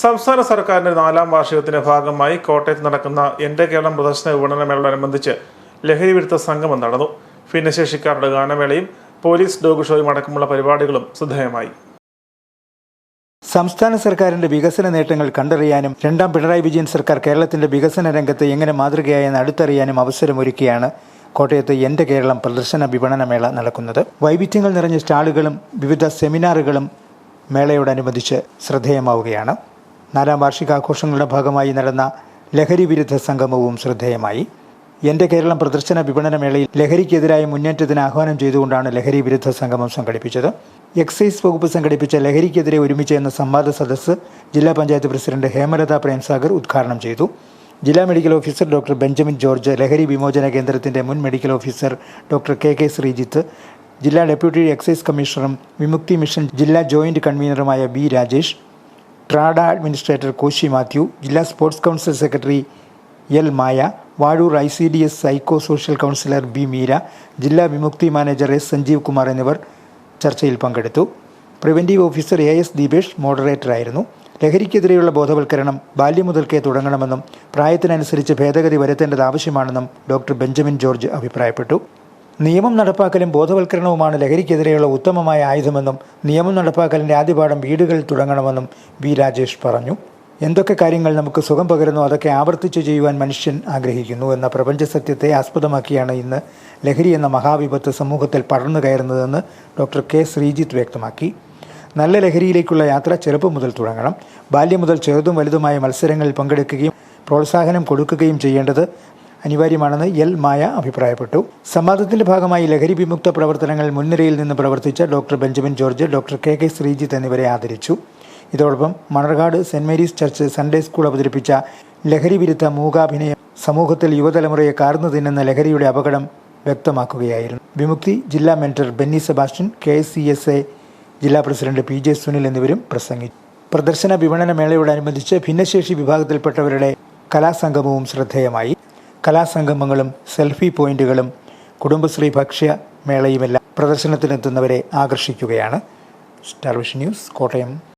സംസ്ഥാന സർക്കാരിന്റെ നാലാം വാർഷികത്തിന്റെ ഭാഗമായി കോട്ടയത്ത് നടക്കുന്ന എന്റെ കേരളം പ്രദർശന വിപണനമേളയോടനുബന്ധിച്ച് ലഹരി വിരുദ്ധ സംഗമം നടന്നു. ഭിന്നശേഷിക്കാരുടെ ഗാനമേളയും പോലീസ് ഡോഗ് ഷോയും അടക്കമുള്ള പരിപാടികളും ശ്രദ്ധേയമായി. സംസ്ഥാന സർക്കാരിന്റെ വികസന നേട്ടങ്ങൾ കണ്ടറിയാനും രണ്ടാം പിണറായി വിജയൻ സർക്കാർ കേരളത്തിന്റെ വികസന രംഗത്ത് എങ്ങനെ മാതൃകയായെന്ന് അടുത്തറിയാനും അവസരമൊരുക്കിയാണ് കോട്ടയത്ത് എന്റെ കേരളം പ്രദർശന വിപണനമേള നടക്കുന്നത്. വൈവിധ്യങ്ങൾ നിറഞ്ഞ സ്റ്റാളുകളും വിവിധ സെമിനാറുകളും മേളയോടനുബന്ധിച്ച് ശ്രദ്ധേയമാവുകയാണ്. നാലാം വാർഷികാഘോഷങ്ങളുടെ ഭാഗമായി നടന്ന ലഹരി വിരുദ്ധ സംഗമവും ശ്രദ്ധേയമായി. എന്റെ കേരളം പ്രദർശന വിപണനമേളയിൽ ലഹരിക്കെതിരായ മുന്നേറ്റത്തിന് ആഹ്വാനം ചെയ്തുകൊണ്ടാണ് ലഹരി വിരുദ്ധ സംഗമം സംഘടിപ്പിച്ചത്. എക്സൈസ് വകുപ്പ് സംഘടിപ്പിച്ച ലഹരിക്കെതിരെ ഒരുമിച്ച് എന്ന സംവാദ സദസ്സ് ജില്ലാ പഞ്ചായത്ത് പ്രസിഡന്റ് ഹേമലത പ്രേംസാഗർ ഉദ്ഘാടനം ചെയ്തു. ജില്ലാ medical officer doctor Benjamin George ലഹരി വിമോചന കേന്ദ്രത്തിന്റെ മുൻ medical officer doctor K K Sreejith ജില്ലാ ഡെപ്യൂട്ടി എക്സൈസ് കമ്മീഷണറും വിമുക്തി മിഷൻ ജില്ലാ ജോയിന്റ് കൺവീനറുമായ ബി രാജേഷ് ട്രാഡ അഡ്മിനിസ്ട്രേറ്റർ കോശി മാത്യു ജില്ലാ sports council secretary L Maya Vazhoor I C D S psycho social counsellor B Meera ജില്ലാ വിമുക്തി മാനേജർ എസ് സഞ്ജീവ് കുമാർ എന്നിവർ ചർച്ചയിൽ പങ്കെടുത്തു. Preventive officer A S Deepesh മോഡറേറ്ററായിരുന്നു. ലഹരിക്കെതിരെയുള്ള ബോധവൽക്കരണം ബാല്യം മുതൽക്കേ തുടങ്ങണമെന്നും പ്രായത്തിനനുസരിച്ച് ഭേദഗതി വരുത്തേണ്ടത് ആവശ്യമാണെന്നും ഡോക്ടർ ബെഞ്ചമിൻ ജോർജ് അഭിപ്രായപ്പെട്ടു. നിയമം നടപ്പാക്കലും ബോധവൽക്കരണവുമാണ് ലഹരിക്കെതിരെയുള്ള ഉത്തമമായ ആയുധമെന്നും നിയമം നടപ്പാക്കലിന്റെ ആദ്യപാഠം വീടുകളിൽ തുടങ്ങണമെന്നും വി രാജേഷ് പറഞ്ഞു. എന്തൊക്കെ കാര്യങ്ങൾ നമുക്ക് സുഖം പകരുന്നു അതൊക്കെ ആവർത്തിച്ചു ചെയ്യുവാൻ മനുഷ്യൻ ആഗ്രഹിക്കുന്നു എന്ന പ്രപഞ്ച സത്യത്തെ ആസ്പദമാക്കിയാണ് ഇന്ന് ലഹരി എന്ന മഹാവിപത്ത് സമൂഹത്തിൽ പടർന്നു കയറുന്നതെന്ന് ഡോക്ടർ കെ ശ്രീജിത്ത് വ്യക്തമാക്കി. നല്ല ലഹരിയിലേക്കുള്ള യാത്ര ചെറുപ്പം മുതൽ തുടങ്ങണം. ബാല്യം മുതൽ ചെറുതും വലുതുമായ മത്സരങ്ങളിൽ പങ്കെടുക്കുകയും പ്രോത്സാഹനം കൊടുക്കുകയും ചെയ്യേണ്ടത് അനിവാര്യമാണെന്ന് എൽ മായ അഭിപ്രായപ്പെട്ടു. സംവാദത്തിന്റെ ഭാഗമായി ലഹരി വിമുക്ത പ്രവർത്തനങ്ങൾ മുൻനിരയിൽ നിന്ന് പ്രവർത്തിച്ച doctor Benjamin George doctor K K Sreejith എന്നിവരെ ആദരിച്ചു. ഇതോടൊപ്പം Manarcad saint Mary's church Sunday school അവതരിപ്പിച്ച ലഹരി വിരുദ്ധ മൂകാഭിനയം സമൂഹത്തിൽ യുവതലമുറയെ കാർന്നു തിന്നുന്ന ലഹരിയുടെ അപകടം വ്യക്തമാക്കുകയായിരുന്നു. വിമുക്തി ജില്ലാ mentor Benny Sebastian K C S A ജില്ലാ പ്രസിഡന്റ് പി ജെ സുനിൽ എന്നിവരും പ്രസംഗിച്ചു. പ്രദർശന വിപണന മേളയോടനുബന്ധിച്ച് ഭിന്നശേഷി വിഭാഗത്തിൽപ്പെട്ടവരുടെ കലാസംഗമവും ശ്രദ്ധേയമായി. കലാസംഗമങ്ങളും സെൽഫി പോയിന്റുകളും കുടുംബശ്രീ ഭക്ഷ്യ മേളയുമെല്ലാം പ്രദർശനത്തിനെത്തുന്നവരെ ആകർഷിക്കുകയാണ്. Star vision news Kottayam.